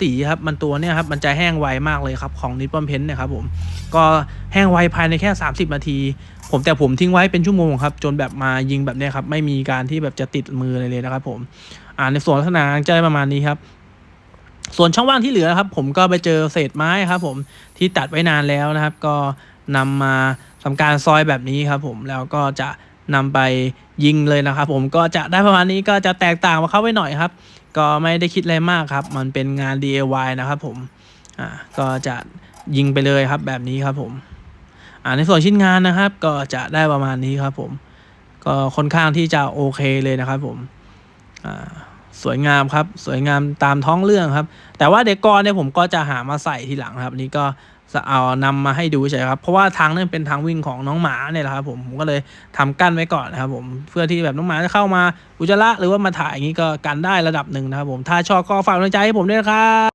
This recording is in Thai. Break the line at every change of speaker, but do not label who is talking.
สีครับมันตัวเนี่ยครับมันจะแห้งไวมากเลยครับของนิปปอนเพนเนี่ยครับผมก็แห้งไวภายในแค่ 30 นาที ผมแต่ผมทิ้งไว้เป็นชั่วโมงครับจนแบบมายิงแบบเนี้ยครับไม่มีการที่แบบจะติดมืออะไรเลยนะครับผมอ่าในส่วนลักษณะจะได้ประมาณนี้ครับส่วนช่องว่างที่เหลือครับ ผมก็ไปเจอเศษไม้ครับ ผมที่ตัดไว้นานแล้วนะครับ ก็นำมาทำการซอยแบบนี้ครับ ผมแล้วก็จะนำไปยิงเลยนะครับ ผมก็จะได้ประมาณนี้ก็จะแตกต่างมาเข้าไว้หน่อยครับ ก็ไม่ได้คิดอะไรมากครับ มันเป็นงาน DIY นะครับผมอ่าก็จะยิงไปเลยครับแบบนี้ครับผมอ่าในส่วนชิ้นงานนะครับ ก็จะได้ประมาณนี้ครับผม ก็ค่อนข้างที่จะโอเคเลยนะครับผมอ่า สวยงามครับ สวยงามตามท้องเรื่องครับ แต่ว่าเดกอนเนี่ยผมก็จะหามาใส่ทีหลังครับนี่ก็จะเอานำมาให้ดูเฉยครับ เพราะว่าทางนั้นเป็นทางวิ่งของน้องหมาเนี่ยแหละครับผมผมก็เลยทำกั้นไว้ก่อนนะครับผมเพื่อที่แบบน้องหมาจะเข้ามาอุจจาระหรือว่ามาถ่ายอย่างนี้ก็กันได้ระดับหนึ่งนะครับผมถ้าชอบก็ฝากกำลังใจให้ผมด้วยนะครับ